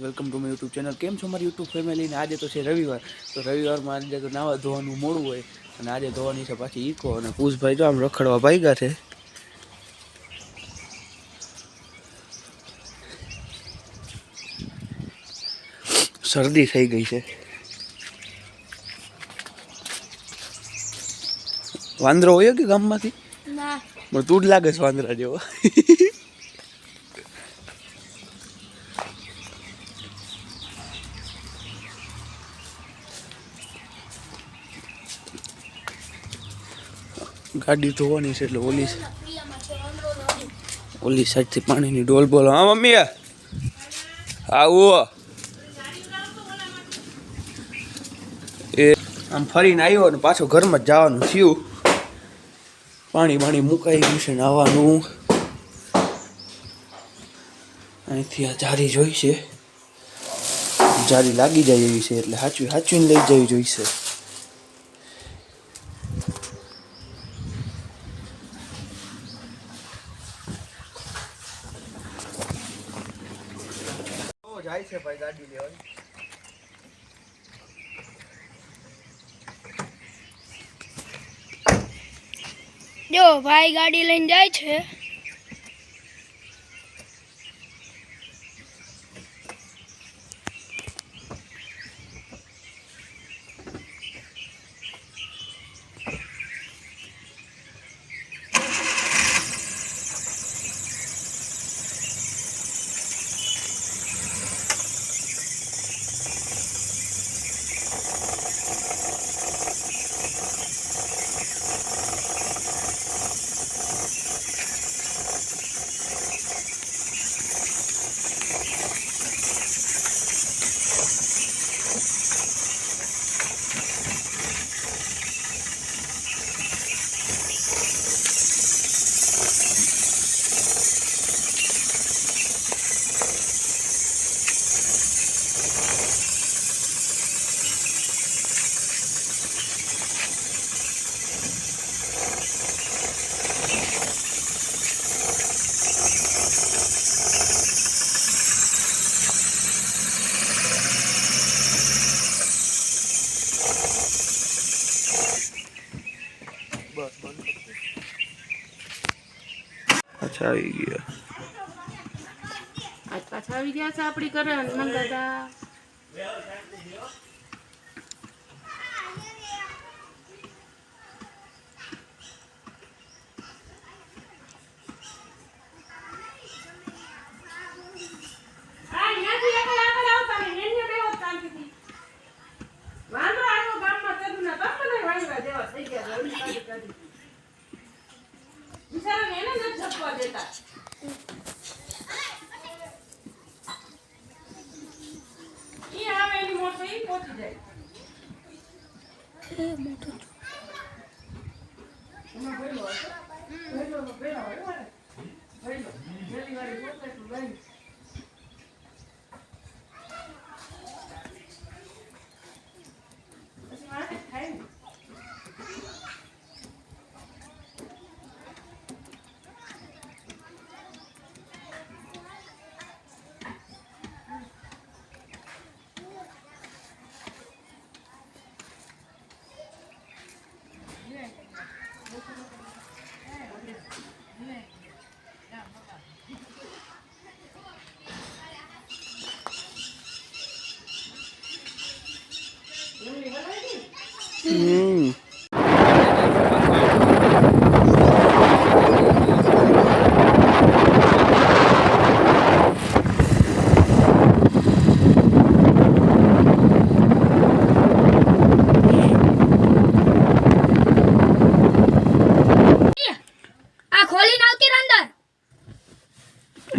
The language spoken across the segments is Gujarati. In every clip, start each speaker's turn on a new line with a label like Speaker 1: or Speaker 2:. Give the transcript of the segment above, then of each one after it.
Speaker 1: Welcome to my YouTube channel. કેમ છો મારી યુટ્યુબ ફેમિલીને આજે તો છે રવિવાર. તો રવિવારમાં આજે તો નાવા ધોવાનું મોડું હોય. અને આજે ધોવાની છે પાછી ઈકો. અને પૂછભાઈ તો આમ રખડવા ભાગ્યા છે. શરદી થઈ ગઈ છે. વાંદરો હોય કે ગામમાંથી?
Speaker 2: ના.
Speaker 1: પણ તું જ લાગે છે વાંદરા જેવો. ગાડી ધોવાની છે એટલે ઓલી ઓલી સાઈડથી પાણીની ડોલ બોલો. હા, મમ્મી આવો. એ આમ ફરીને આવ્યો ને પાછો ઘરમાં જ જવાનું થયું. પાણી પાણી મુકાઈ ગયું છે નાવાનું. અહીંથી આ જારી જોઈશે જારી લાગી જાય એવી છે એટલે સાચવી સાચવીને લઈ જવી જોઈશે જાય છે ભાઈ ગાડી લેવાની.
Speaker 2: જો ભાઈ ગાડી લઈને જાય છે.
Speaker 1: આવી ગયા.
Speaker 3: આજ પાછા આવી ગયા છે આપણી ઘરે હનુમાન દાદા. આવ્યો ગામમાં તેના તમને વાંદરા જેવા થઈ ગયા જપવા દેતા ઈ આવે એની મોટો ઈ પહોંચી જાય એમાં ભરેલો હશે? ભરેલો તો ભરેલો મારે. ભરેલો. જેલી વાળી પોતે એટલું લઈને.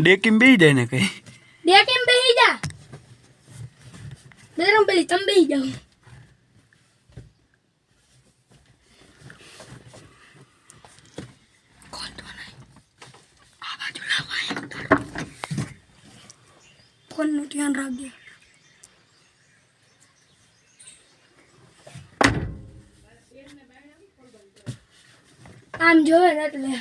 Speaker 1: ડેકીમ બેસી જાય ને કઈ?
Speaker 2: બે કેમ બેહી જા. બેરમ પેલી તમે બેહી જાઓ ફોનનું ધ્યાન રાખજો. આમ જોવે એટલે.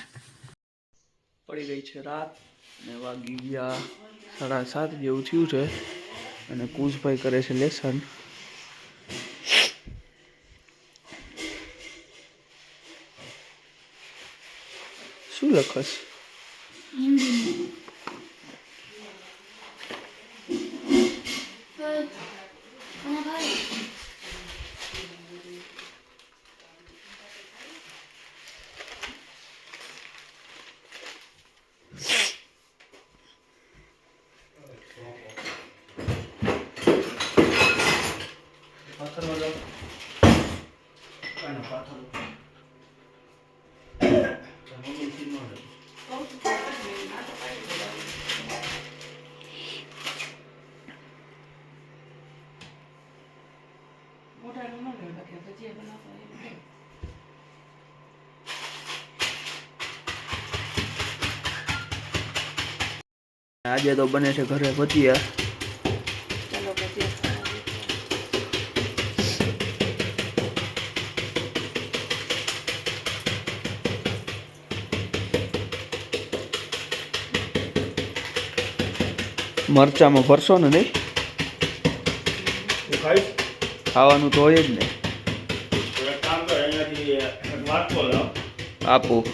Speaker 1: પડી ગઈ છે રાત. ને વાગી ગયા સાડા સાત જેવું થયું છે અને કુશભાઈ કરે છે લેસન. શું લખસ?
Speaker 2: અને ભાઈ
Speaker 3: બનાવતા હોય
Speaker 1: આજે તો બને છે ઘરે ભજીયા. મરચામાં ભરશો ને નહીં? ખાવાનું તો હોય જ ને. આપું.